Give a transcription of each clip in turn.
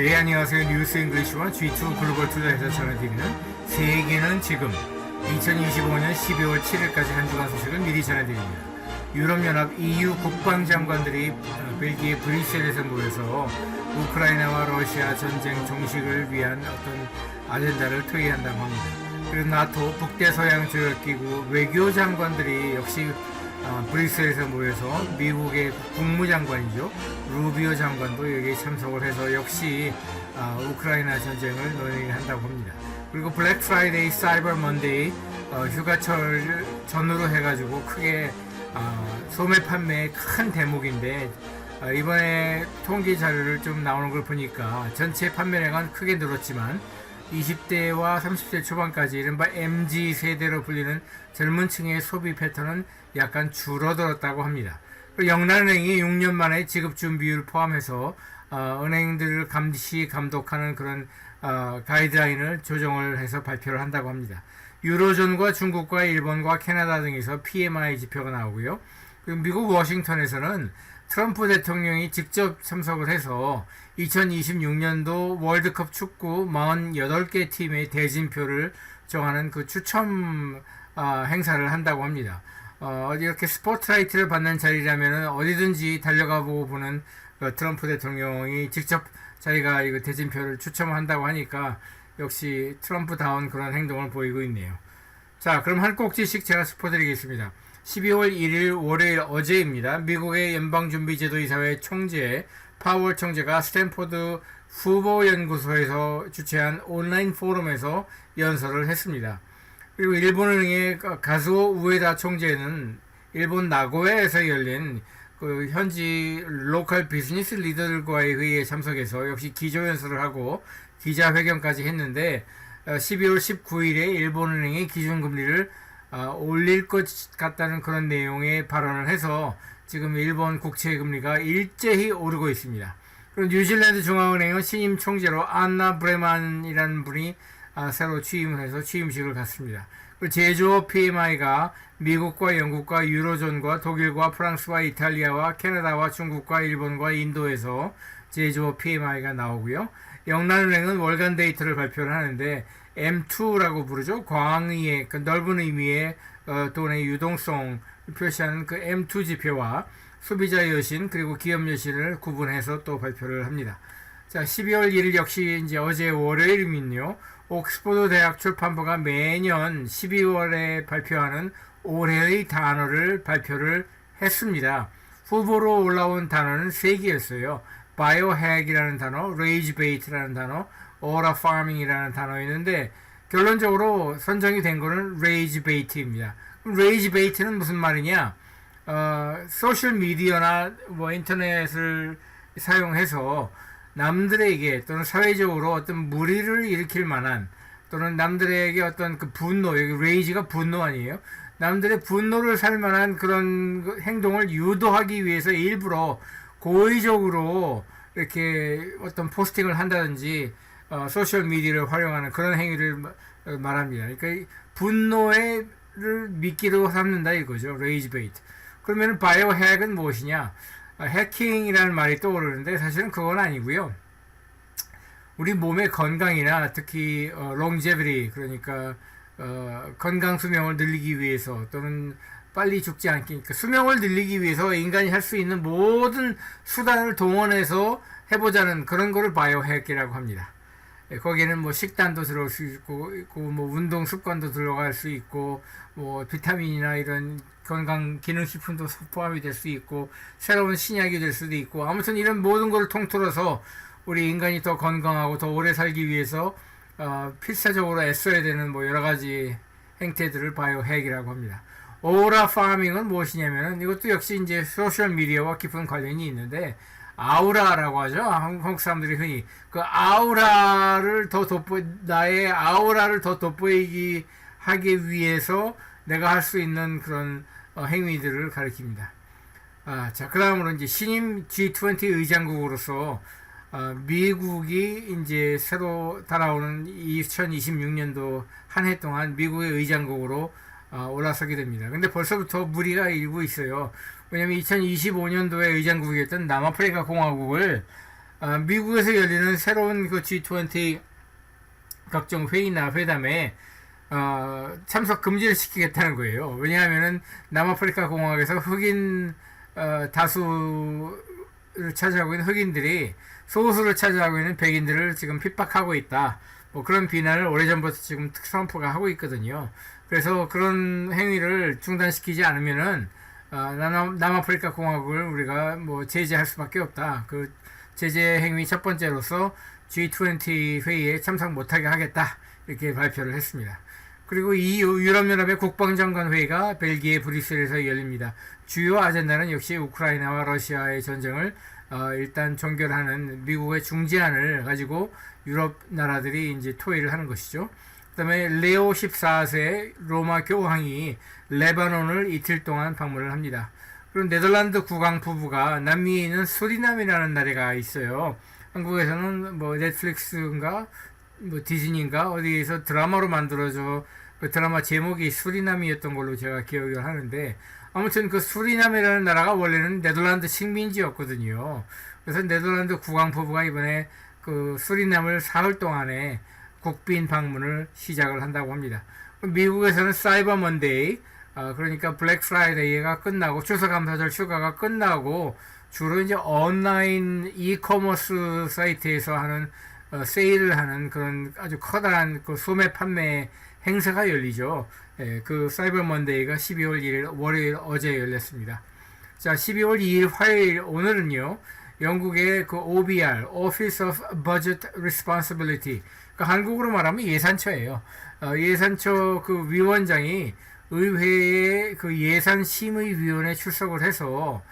네, 안녕하세요. 뉴스 잉글리시와 G2 글로벌 투자에서 전해드리는 세계는 지금 2025년 12월 7일까지 한 주간 소식을 미리 전해드립니다. 유럽연합 EU 국방장관들이 어, 벨기에 브뤼셀에서 모여서 우크라이나와 러시아 전쟁 종식을 위한 어떤 아젠다를 토의한다고 합니다. 그리고 나토 북대서양 조약기구 외교장관들이 역시 어, 브뤼셀에서 모여서 미국의 국무장관이죠 루비오 장관도 여기에 참석을 해서 역시 어, 우크라이나 전쟁을 논의한다고 합니다. 그리고 블랙 프라이데이, 사이버 먼데이 어, 휴가철 전후로 해가지고 크게 어, 소매 판매의 큰 대목인데 어, 이번에 통계 자료를 좀 나오는 걸 보니까 전체 판매량은 크게 늘었지만 20대와 30대 초반까지 이른바 MZ 세대로 불리는 젊은 층의 소비 패턴은 약간 줄어들었다고 합니다. 그리고 영란은행이 6년 만에 지급 준비율 포함해서 어, 은행들을 감시 감독하는 그런 어, 가이드라인을 조정을 해서 발표를 한다고 합니다. 유로존과 중국과 일본과 캐나다 등에서 PMI 지표가 나오고요. 미국 워싱턴에서는 트럼프 대통령이 직접 참석을 해서 2026년도 월드컵 축구 48개 팀의 대진표를 정하는 그 추첨 아, 행사를 한다고 합니다. 어, 이렇게 스포트라이트를 받는 자리라면 어디든지 달려가 보고 보는 그 트럼프 대통령이 직접 자기가 이거 대진표를 추첨한다고 하니까 역시 트럼프다운 그런 행동을 보이고 있네요. 자, 그럼 한 꼭지씩 제가 짚어드리겠습니다. 12월 1일 월요일 어제입니다. 미국의 연방준비제도이사회 총재 파월 총재가 스탠포드 후보 연구소에서 주최한 온라인 포럼에서 연설을 했습니다. 그리고 일본은행의 가수오 우에다 총재는 일본 나고야에서 열린 그 현지 로컬 비즈니스 리더들과의 회의에 참석해서 역시 기조연설을 하고 기자회견까지 했는데 12월 19일에 일본은행이 기준금리를 어, 올릴 것 같다는 그런 내용의 발언을 해서 지금 일본 국채 금리가 일제히 오르고 있습니다. 그리고 뉴질랜드 중앙은행은 신임 총재로 안나 브레만이라는 분이 아, 새로 취임을 해서 취임식을 갖습니다. 그리고 제조업 PMI가 미국과 영국과 유로존과 독일과 프랑스와 이탈리아와 캐나다와 중국과 일본과 인도에서 제조업 PMI가 나오고요. 영란은행은 월간 데이터를 발표를 하는데 M2라고 부르죠. 광의의 그 넓은 의미의 어, 돈의 유동성 표시하는 그 M2 지표와 소비자 여신 그리고 기업 여신을 구분해서 또 발표를 합니다. 자, 12월 1일 역시 이제 어제 월요일이면요. 옥스포드 대학 출판부가 매년 12월에 발표하는 올해의 단어를 발표를 했습니다. 후보로 올라온 단어는 세 개였어요. 바이오핵이라는 단어, 레이지 베이트라는 단어, 오라 파밍이라는 단어였는데 결론적으로 선정이 된 거는 레이지 베이트입니다. 레이지 베이트는 무슨 말이냐? 어, 소셜 미디어나 뭐 인터넷을 사용해서 남들에게 또는 사회적으로 어떤 무리를 일으킬 만한 또는 남들에게 어떤 그 분노, 여기 레이지가 분노 아니에요? 남들의 분노를 살 만한 그런 그 행동을 유도하기 위해서 일부러 고의적으로 이렇게 어떤 포스팅을 한다든지 어, 소셜 미디어를 활용하는 그런 행위를 마- 어, 말합니다. 그러니까 분노를 미끼로 삼는다 이거죠. 레이지 베이트. 그러면 바이오 핵은 무엇이냐? 어, 해킹이라는 말이 떠오르는데 사실은 그건 아니고요. 우리 몸의 건강이나 특히 어, longevity 그러니까 어, 건강 수명을 늘리기 위해서 또는 빨리 죽지 않기 그러니까 수명을 늘리기 위해서 인간이 할 수 있는 모든 수단을 동원해서 해보자는 그런 거를 바이오핵이라고 합니다. 예, 거기에는 뭐 식단도 들어올 수 있고, 뭐 운동 습관도 들어갈 수 있고, 뭐 비타민이나 이런 건강 기능식품도 포함이 될 수 있고, 새로운 신약이 될 수도 있고, 아무튼 이런 모든 것을 통틀어서 우리 인간이 더 건강하고 더 오래 살기 위해서 어, 필사적으로 애써야 되는 뭐 여러 가지 행태들을 바이오 핵이라고 합니다. 오라 파밍은 무엇이냐면은 이것도 역시 이제 소셜 미디어와 깊은 관련이 있는데 아우라라고 하죠. 한국 사람들이 흔히 그 아우라를 더 돋보 나의 아우라를 더 돋보이기 하기 위해서 내가 할 수 있는 그런 어, 행위들을 가리킵니다. 아, 자, 그 다음으로 이제 신임 G20 의장국으로서 어, 미국이 이제 새로 달아오는 2026년도 한 해 동안 미국의 의장국으로 어, 올라서게 됩니다. 근데 벌써부터 무리가 일고 있어요. 왜냐면 2025년도에 의장국이었던 남아프리카 공화국을 아, 미국에서 열리는 새로운 그 G20 각종 회의나 회담에 어, 참석 금지를 시키겠다는 거예요. 왜냐하면은 남아프리카 공화국에서 흑인 어, 다수를 차지하고 있는 흑인들이 소수를 차지하고 있는 백인들을 지금 핍박하고 있다. 뭐 그런 비난을 오래전부터 지금 트럼프가 하고 있거든요. 그래서 그런 행위를 중단시키지 않으면은 어, 남, 남아프리카 공화국을 우리가 뭐 제재할 수밖에 없다. 그 제재 행위 첫 번째로서 G20 회의에 참석 못하게 하겠다. 이렇게 발표를 했습니다. 그리고 EU 유럽연합의 국방장관 회의가 벨기에 브뤼셀에서 열립니다. 주요 아젠다는 역시 우크라이나와 러시아의 전쟁을 어, 일단 종결하는 미국의 중재안을 가지고 유럽 나라들이 이제 토의를 하는 것이죠. 그다음에 레오 14세 로마 교황이 레바논을 이틀 동안 방문을 합니다. 그리고 네덜란드 국왕 부부가 남미에 있는 수리남이라는 나라가 있어요. 한국에서는 뭐 넷플릭스인가 뭐 디즈니인가 어디에서 드라마로 만들어져 그 드라마 제목이 수리남이었던 걸로 제가 기억을 하는데 아무튼 그 수리남이라는 나라가 원래는 네덜란드 식민지였거든요. 그래서 네덜란드 국왕 부부가 이번에 그 수리남을 사흘 동안에 국빈 방문을 시작을 한다고 합니다. 미국에서는 사이버 먼데이 어, 그러니까 블랙 프라이데이가 끝나고 추수감사절 휴가가 끝나고 주로 이제 온라인 이커머스 사이트에서 하는 어, 세일을 하는 그런 아주 커다란 그 소매 판매 행사가 열리죠. 예, 그 사이버 먼데이가 12월 1일 월요일 어제 열렸습니다. 자, 12월 2일 화요일 오늘은요. 영국의 그 OBR Office of Budget Responsibility 그 한국으로 말하면 예산처예요. 어, 예산처 그 위원장이 의회의 그 예산심의위원회 출석을 해서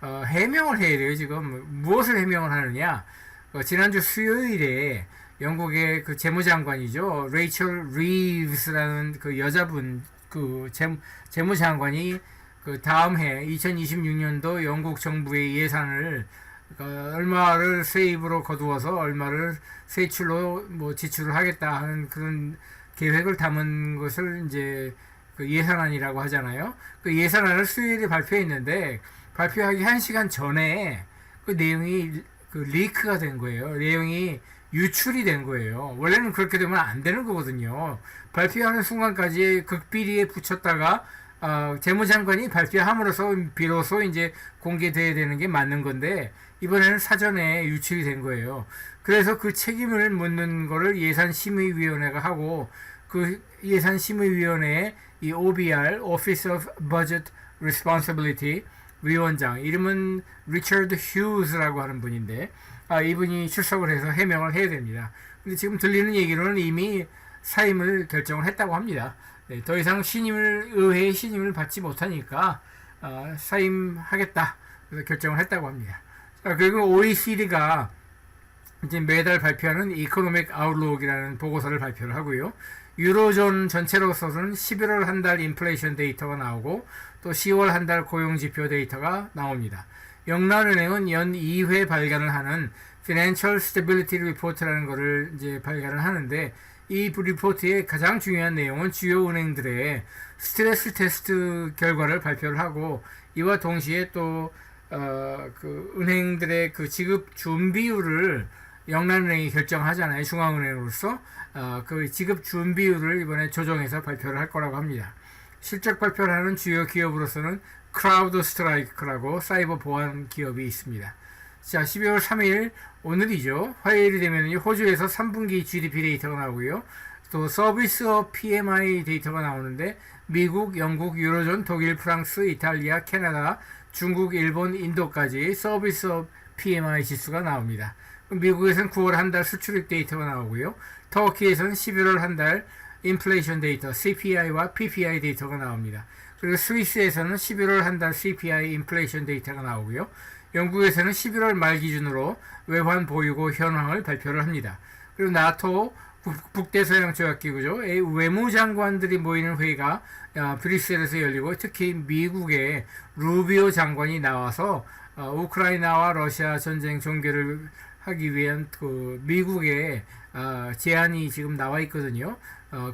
어, 해명을 해야 돼요. 지금 무엇을 해명을 하느냐? 어, 지난주 수요일에 영국의 그 재무장관이죠. 레이첼 리브스라는 그 여자분 그 재무, 재무장관이 그 다음 해 2026년도 영국 정부의 예산을 그 얼마를 세입으로 거두어서 얼마를 세출로 뭐 지출을 하겠다 하는 그런 계획을 담은 것을 이제 그 예산안이라고 하잖아요. 그 예산안을 수요일에 발표했는데 발표하기 한 시간 전에 그 내용이 그 리크가 된 거예요. 내용이 유출이 된 거예요. 원래는 그렇게 되면 안 되는 거거든요. 발표하는 순간까지 극비리에 붙였다가 어, 재무장관이 발표함으로써 비로소 이제 공개돼야 되는 게 맞는 건데 이번에는 사전에 유출이 된 거예요. 그래서 그 책임을 묻는 거를 예산심의위원회가 하고 그 예산심의위원회에 이 OBR Office of Budget Responsibility 위원장 이름은 리처드 휴즈라고 하는 분인데 아, 이분이 출석을 해서 해명을 해야 됩니다. 근데 지금 들리는 얘기로는 이미 사임을 결정을 했다고 합니다. 네, 더 이상 신임을 의회의 신임을 받지 못하니까 어, 사임하겠다 그래서 결정을 했다고 합니다. 자, 그리고 OECD가 이제 매달 발표하는 이코노믹 아웃룩이라는 보고서를 발표를 하고요. 유로존 전체로서는 11월 한 달 인플레이션 데이터가 나오고 또 10월 한 달 고용 지표 데이터가 나옵니다. 영란은행은 연 2회 발간을 하는 Financial Stability Report라는 것을 이제 발간을 하는데 이 리포트의 가장 중요한 내용은 주요 은행들의 스트레스 테스트 결과를 발표를 하고 이와 동시에 또 어, 그 은행들의 그 지급 준비율을 영란은행이 결정하잖아요. 중앙은행으로서 어, 그 지급 준비율을 이번에 조정해서 발표를 할 거라고 합니다. 실적 발표를 하는 주요 기업으로서는 크라우드 스트라이크라고 사이버 보안 기업이 있습니다. 자, 12월 3일 오늘이죠. 화요일이 되면 호주에서 3분기 GDP 데이터가 나오고요. 또 서비스업 PMI 데이터가 나오는데 미국, 영국, 유로존, 독일, 프랑스, 이탈리아, 캐나다, 중국, 일본, 인도까지 서비스업 PMI 지수가 나옵니다. 미국에서는 9월 한 달 수출입 데이터가 나오고요. 터키에서는 11월 한 달 인플레이션 데이터 CPI와 PPI 데이터가 나옵니다. 그리고 스위스에서는 11월 한 달 CPI 인플레이션 데이터가 나오고요. 영국에서는 11월 말 기준으로 외환 보유고 현황을 발표를 합니다. 그리고 나토 북대서양 조약기구죠. 외무장관들이 모이는 회의가 어, 브뤼셀에서 열리고 특히 미국의 루비오 장관이 나와서 어, 우크라이나와 러시아 전쟁 종결을 하기 위한 그 미국의 어, 제안이 지금 나와 있거든요.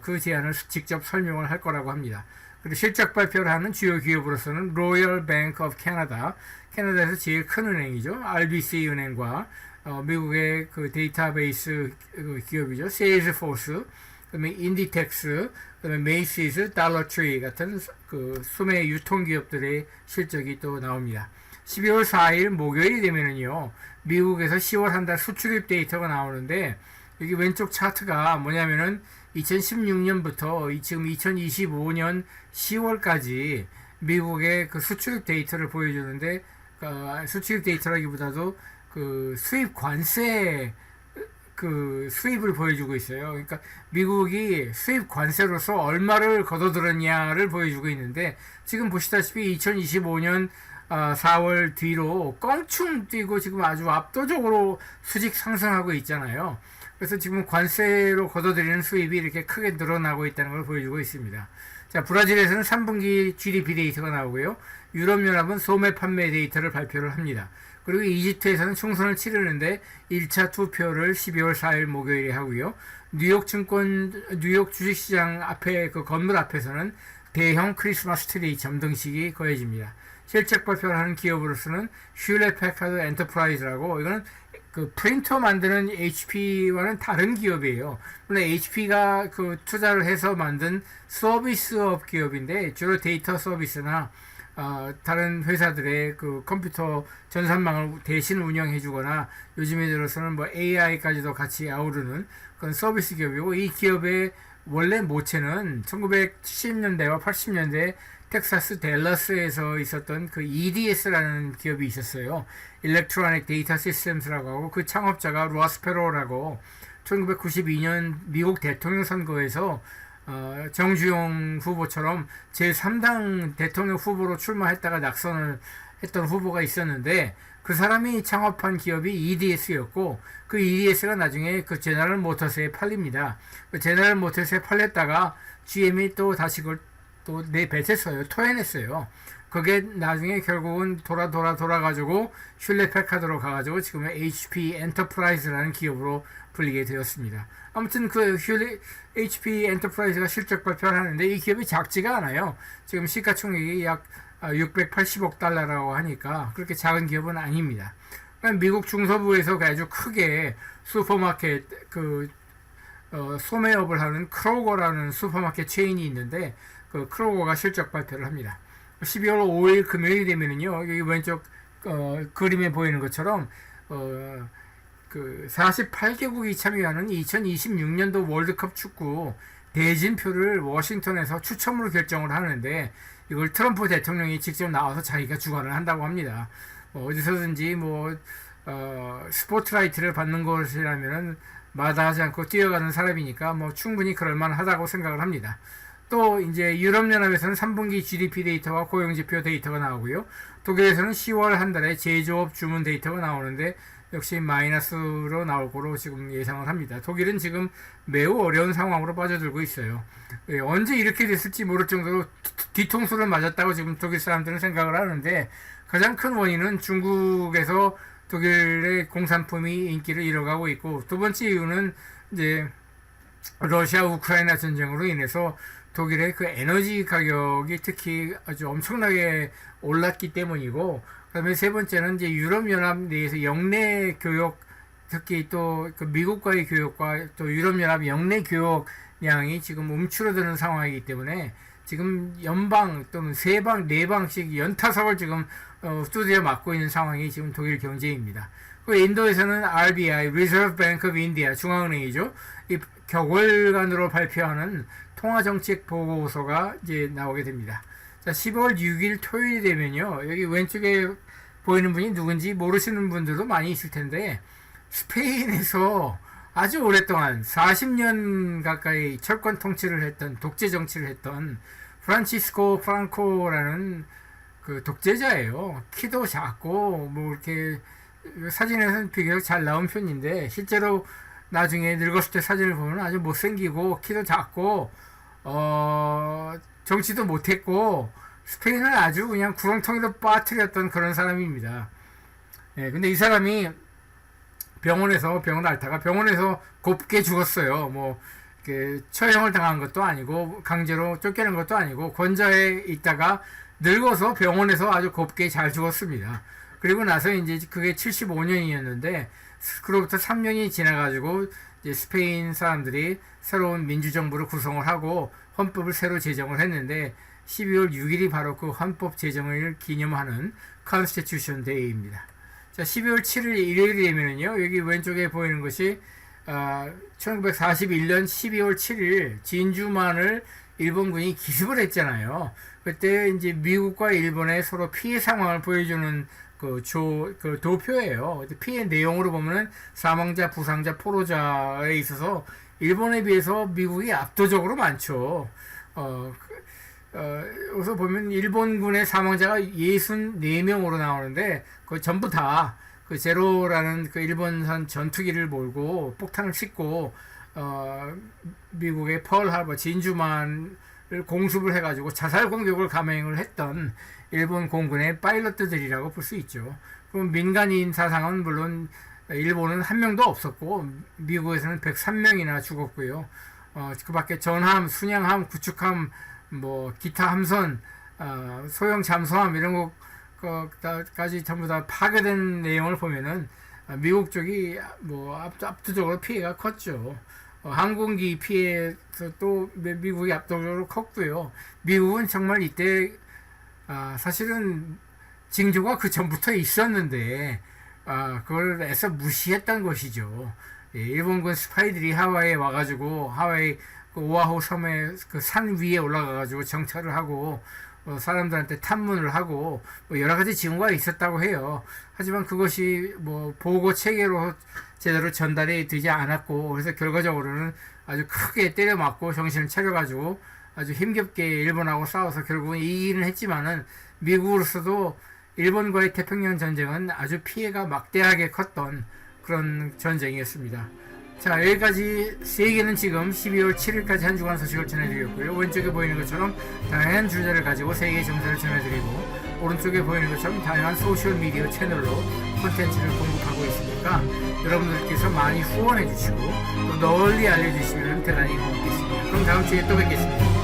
그 제안을 직접 설명을 할 거라고 합니다. 그리고 실적 발표를 하는 주요 기업으로서는 로열 뱅크 오브 캐나다, 캐나다에서 제일 큰 은행이죠. RBC 은행과 어, 미국의 그 데이터베이스 그 기업이죠. 세일즈포스, 그다음에 인디텍스, 그다음에 메이시즈, 달러트리 같은 그 소매 유통 기업들의 실적이 또 나옵니다. 12월 4일 목요일이 되면은요, 미국에서 10월 한 달 수출입 데이터가 나오는데 여기 왼쪽 차트가 뭐냐면은 2016년부터 지금 2025년 10월까지 미국의 그 수출입 데이터를 보여주는데 어, 수출입 데이터라기보다도 그 수입 관세 그 수입을 보여주고 있어요. 그러니까 미국이 수입 관세로서 얼마를 걷어들었냐를 보여주고 있는데 지금 보시다시피 2025년 4월 뒤로 껑충 뛰고 지금 아주 압도적으로 수직 상승하고 있잖아요. 그래서 지금 관세로 걷어들이는 수입이 이렇게 크게 늘어나고 있다는 걸 보여주고 있습니다. 자, 브라질에서는 3분기 GDP 데이터가 나오고요. 유럽연합은 소매 판매 데이터를 발표를 합니다. 그리고 이집트에서는 총선을 치르는데 1차 투표를 12월 4일 목요일에 하고요. 뉴욕 증권, 뉴욕 주식시장 앞에 그 건물 앞에서는 대형 크리스마스 트리 점등식이 거해집니다. 실적 발표를 하는 기업으로서는 슐레 패카드 엔터프라이즈라고 이거는 그 프린터 만드는 HP와는 다른 기업이에요. 물론 HP가 그 투자를 해서 만든 서비스업 기업인데 주로 데이터 서비스나 어, 다른 회사들의 그 컴퓨터 전산망을 대신 운영해주거나 요즘에 들어서는 뭐 AI까지도 같이 아우르는 그런 서비스 기업이고 이 기업의 원래 모체는 1970년대와 80년대 텍사스 댈러스에서 있었던 그 EDS라는 기업이 있었어요. Electronic Data Systems라고 하고 그 창업자가 로스페로라고 1992년 미국 대통령 선거에서 어, 정주영 후보처럼 제3당 대통령 후보로 출마했다가 낙선을 했던 후보가 있었는데 그 사람이 창업한 기업이 EDS였고 그 EDS가 나중에 그 제너럴 모터스에 팔립니다. 그 제너럴 모터스에 팔렸다가 GM이 또 다시 그걸 또 내뱉었어요. 토해냈어요. 그게 나중에 결국은 돌아 돌아 돌아가지고 슐레 패카드로 가가지고 지금은 HP 엔터프라이즈라는 기업으로 불리게 되었습니다. 아무튼 그 슐레 HP 엔터프라이즈가 실적 발표를 하는데 이 기업이 작지가 않아요. 지금 시가총액이 약 680억 달러라고 하니까 그렇게 작은 기업은 아닙니다. 미국 중서부에서 아주 크게 슈퍼마켓 그 어, 소매업을 하는 크로거라는 슈퍼마켓 체인이 있는데 그 크로거가 실적 발표를 합니다. 12월 5일 금요일이 되면은요 여기 왼쪽 어, 그림에 보이는 것처럼 어, 그 48개국이 참여하는 2026년도 월드컵 축구 대진표를 워싱턴에서 추첨으로 결정을 하는데 이걸 트럼프 대통령이 직접 나와서 자기가 주관을 한다고 합니다. 뭐 어디서든지 뭐 어, 스포트라이트를 받는 것이라면은 마다하지 않고 뛰어가는 사람이니까 뭐 충분히 그럴 만하다고 생각을 합니다. 또 이제 유럽연합에서는 3분기 GDP 데이터와 고용지표 데이터가 나오고요. 독일에서는 10월 한 달에 제조업 주문 데이터가 나오는데 역시 마이너스로 나올 거로 지금 예상을 합니다. 독일은 지금 매우 어려운 상황으로 빠져들고 있어요. 예, 언제 이렇게 됐을지 모를 정도로 뒤통수를 맞았다고 지금 독일 사람들은 생각을 하는데 가장 큰 원인은 중국에서 독일의 공산품이 인기를 잃어가고 있고 두 번째 이유는 이제 러시아 우크라이나 전쟁으로 인해서 독일의 그 에너지 가격이 특히 아주 엄청나게 올랐기 때문이고 그다음에 세 번째는 이제 유럽 연합 내에서 영내 교역 특히 또 그 미국과의 교역과 또 유럽 연합 영내 교역량이 지금 움츠러드는 상황이기 때문에 지금 연방 또는 세 방, 네 방씩 연타석을 지금 어, 두드려 맞고 있는 상황이 지금 독일 경제입니다. 그 인도에서는 RBI, Reserve Bank of India, 중앙은행이죠. 이 격월간으로 발표하는 통화정책 보고서가 이제 나오게 됩니다. 자, 10월 6일 토요일이 되면요. 여기 왼쪽에 보이는 분이 누군지 모르시는 분들도 많이 있을 텐데, 스페인에서 아주 오랫동안 40년 가까이 철권 통치를 했던, 독재 정치를 했던 프란치스코 프랑코라는 그 독재자예요. 키도 작고, 뭐 이렇게 사진에서는 비교적 잘 나온 편인데, 실제로 나중에 늙었을 때 사진을 보면 아주 못생기고, 키도 작고, 어, 정치도 못했고, 스페인을 아주 그냥 구렁텅이로 빠뜨렸던 그런 사람입니다. 예, 근데 이 사람이 병원에서, 병원 앓다가 병원에서 곱게 죽었어요. 뭐, 이렇게 처형을 당한 것도 아니고, 강제로 쫓겨난 것도 아니고, 권좌에 있다가 늙어서 병원에서 아주 곱게 잘 죽었습니다. 그리고 나서 이제 그게 75년이었는데, 그로부터 3년이 지나가지고 스페인 사람들이 새로운 민주정부를 구성을 하고 헌법을 새로 제정을 했는데 12월 6일이 바로 그 헌법 제정을 기념하는 컨스티튜션 데이입니다. 자, 12월 7일 일요일이 되면은요, 여기 왼쪽에 보이는 것이 아, 1941년 12월 7일 진주만을 일본군이 기습을 했잖아요. 그때 이제 미국과 일본의 서로 피해 상황을 보여주는 그 조, 그 도표예요. 피해 내용으로 보면은 사망자, 부상자, 포로자에 있어서 일본에 비해서 미국이 압도적으로 많죠. 어, 그, 어, 여기서 보면 일본군의 사망자가 64명으로 나오는데 그 전부 다 그 제로라는 그 일본산 전투기를 몰고 폭탄을 싣고 어, 미국의 펄 하버 진주만을 공습을 해가지고 자살 공격을 감행을 했던 일본 공군의 파일럿들이라고 볼 수 있죠. 그럼 민간인 사상은 물론 일본은 한 명도 없었고 미국에서는 103명이나 죽었고요. 어, 그 밖에 전함, 순양함, 구축함, 뭐 기타 함선, 어, 소형 잠수함 이런 것까지 전부 다 파괴된 내용을 보면은 아, 미국 쪽이 뭐 압- 압도적으로 피해가 컸죠. 어, 항공기 피해에서 또 미- 미국이 압도적으로 컸고요. 미국은 정말 이때 아, 사실은 징조가 그 전부터 있었는데 아, 그걸 애써 무시했던 것이죠. 예, 일본군 스파이들이 하와이에 와가지고 하와이 그 오아후 섬의 그 산 위에 올라가가지고 정찰을 하고 어, 사람들한테 탐문을 하고 뭐 여러 가지 징후가 있었다고 해요. 하지만 그것이 뭐 보고 체계로 제대로 전달이 되지 않았고 그래서 결과적으로는 아주 크게 때려 맞고 정신을 차려가지고 아주 힘겹게 일본하고 싸워서 결국은 이기는 했지만은 미국으로서도 일본과의 태평양 전쟁은 아주 피해가 막대하게 컸던 그런 전쟁이었습니다. 자 여기까지 세계는 지금 12월 7일까지 한 주간 소식을 전해드렸고요. 왼쪽에 보이는 것처럼 다양한 주제를 가지고 세계 정세를 전해드리고 오른쪽에 보이는 것처럼 다양한 소셜 미디어 채널로 콘텐츠를 공급하고 있으니까 여러분들께서 많이 후원해 주시고 또 널리 알려주시면 대단히 고맙겠습니다. 그럼 다음 주에 또 뵙겠습니다.